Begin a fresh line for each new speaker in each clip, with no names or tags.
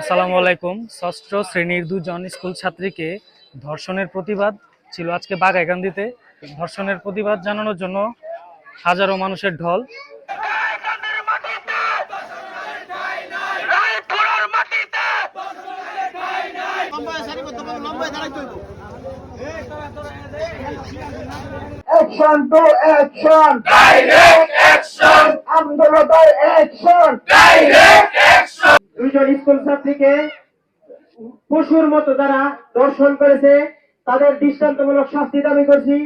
আসসালামু আলাইকুম। ষষ্ঠ শ্রেণির দুজন স্কুল ছাত্রীকে ধর্ষণের প্রতিবাদ ছিল আজকে বাগাইকান্দিতে ধর্ষণের প্রতিবাদ জানানোর জন্য হাজারো মানুষের ঢল।
Action to action
direct action
আন্দোলনের অ্যাকশন
ডাইরেক্ট অ্যাকশন
দুইজন স্কুল ছাত্রীকে পশুর মতো যারা দর্শন করেছে। তাদের দৃষ্টান্তমূলক শাস্তি দাবি করছি।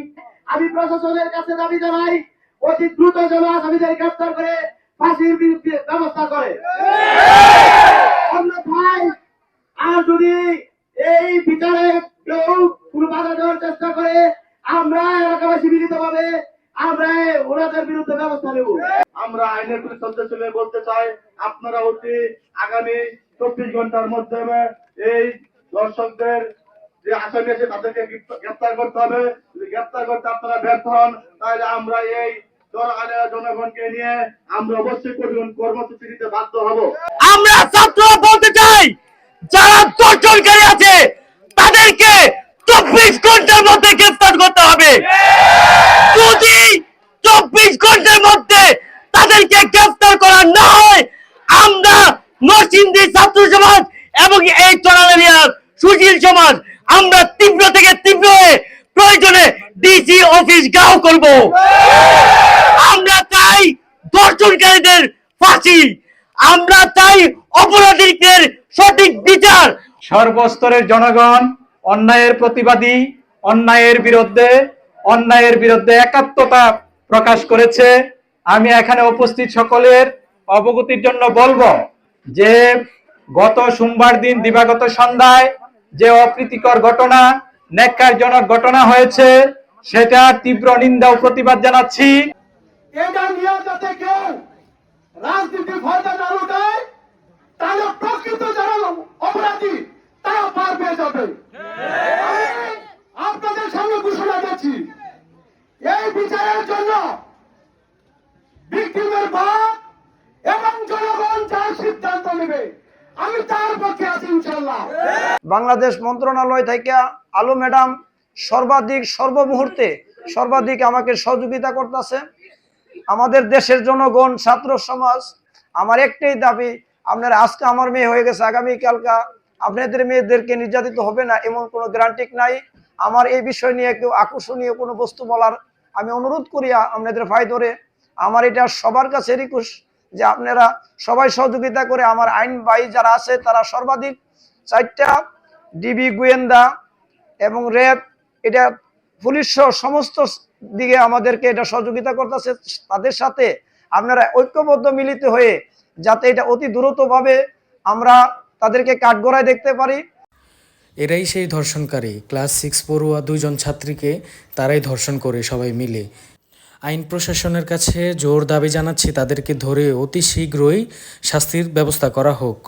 আমি প্রশাসনের কাছে দাবি জানাই অতি দ্রুত যেন আসামিদের গ্রেপ্তার করে ফাঁসির বিরুদ্ধে ব্যবস্থা করে। অন্যথায় আর যদি এই বিচারে কেউ কোনো বাধা দেওয়ার চেষ্টা করে আমরা এলাকাবাসী মিলিত ভাবে আমরা ওনাদের বিরুদ্ধে ব্যবস্থা নেব। আমরা আইনের শ্রদ্ধাশীল বলতে চাই, আপনারা অতি আগামী চব্বিশ ঘণ্টার মধ্যে এই দর্শকদের যে আসামি আছে তাদেরকে গ্রেপ্তার- করতে হবে। যদি গ্রেপ্তার করতে আপনারা ব্যর্থ হন, তাহলে আমরা এই জনগণকে নিয়ে আমরা অবশ্যই কর্মসূচি নিতে বাধ্য হব।
আমরা ছাত্র বলতে চাই, যারা দর্শনকারী আছে, তাদেরকে চব্বিশ ঘণ্টার মধ্যে গ্রেফতার করতে হবে। যদি চব্বিশ ঘণ্টার মধ্যে তাদেরকে গ্রেফতার করা না হয়। আমরা নরসিংদী ছাত্র সমাজ এবং এই চরালেরিয়ার সুশীল সমাজ, আমরা তীব্র থেকে তীব্র হয়ে প্রয়োজনে ডিসি অফিস গাও করব। আমরা চাই দর্শনকারীদের ফাঁসি। আমরা চাই অপরাধীদের সঠিক বিচার।
সর্বস্তরের জনগণ অন্যায়ের প্রতিবাদী, অন্যায়ের বিরুদ্ধে অন্যায়ের বিরুদ্ধে একাত্মতা প্রকাশ করেছে, আমি এখানে উপস্থিত সকলের অবগতির জন্য বলব যে গত সোমবার দিন দিবাগত সন্ধ্যায় যে অপ্রীতিকর ঘটনা, ন্যাক্কারজনক ঘটনা হয়েছে সেটা তীব্র নিন্দা ও প্রতিবাদ জানাচ্ছি।
এটা নিয়ে কেউ রাজনীতি ফায়দা না লুটায় তাহলে প্রকৃত যারা অপরাধী তারা পার পেয়ে যাবে আমি আপনাদের সামনে ঘোষণা দিচ্ছি এই বিচারের জন্য ভিক্টিমের বাপ এবং জনগণ যার সিদ্ধান্ত নেবে আমি তার পক্ষে আছি ইনশাল্লাহ
বাংলাদেশ মন্ত্রণালয় থেকে, আলো ম্যাডাম, সর্বাধিক, সর্বমুহূর্তে সর্বাধিক আমাকে সহযোগিতা করতেছে। আমাদের দেশের জনগণ, ছাত্র সমাজ, আমার একটাই দাবি, আপনার আজকে আমার মেয়ে হয়ে গেছে আগামী কালকা আপনাদের মেয়েদেরকে নির্যাতিত হবে না, এমন কোনো গ্যারান্টিক নাই। আমার এই বিষয় নিয়ে কেউ আকর্ষণীয় কোনো বস্তু বলার আমি অনুরোধ করি আপনাদের ভাই ধরে, আমার এটা সবার কাছে রিকোয়েস্ট যে আপনারা সবাই সহযোগিতা করে, আমার আইন বাই যারা আছে, তারা সর্বাধিক চারটা ডিবি গোয়েন্দা এবং র্যাব, এটা পুলিশ সহ সমস্ত দিকে আমাদেরকে এটা সহযোগিতা করতেছে। তাদের সাথে আপনারা ঐক্যবদ্ধ মিলিত হয়ে যাতে এটা অতি দ্রুতভাবে আমরা তাদেরকে কাঠগড়ায় দেখতে পারি।
এরাই সেই ধর্ষণকারী। ক্লাস সিক্স পড়ুয়া দুজন ছাত্রীকে তারাই ধর্ষণ করে সবাই মিলে। আইন প্রশাসনের কাছে জোর দাবি জানাচ্ছি, তাদেরকে ধরে অতি শীঘ্রই শাস্তির ব্যবস্থা করা হোক।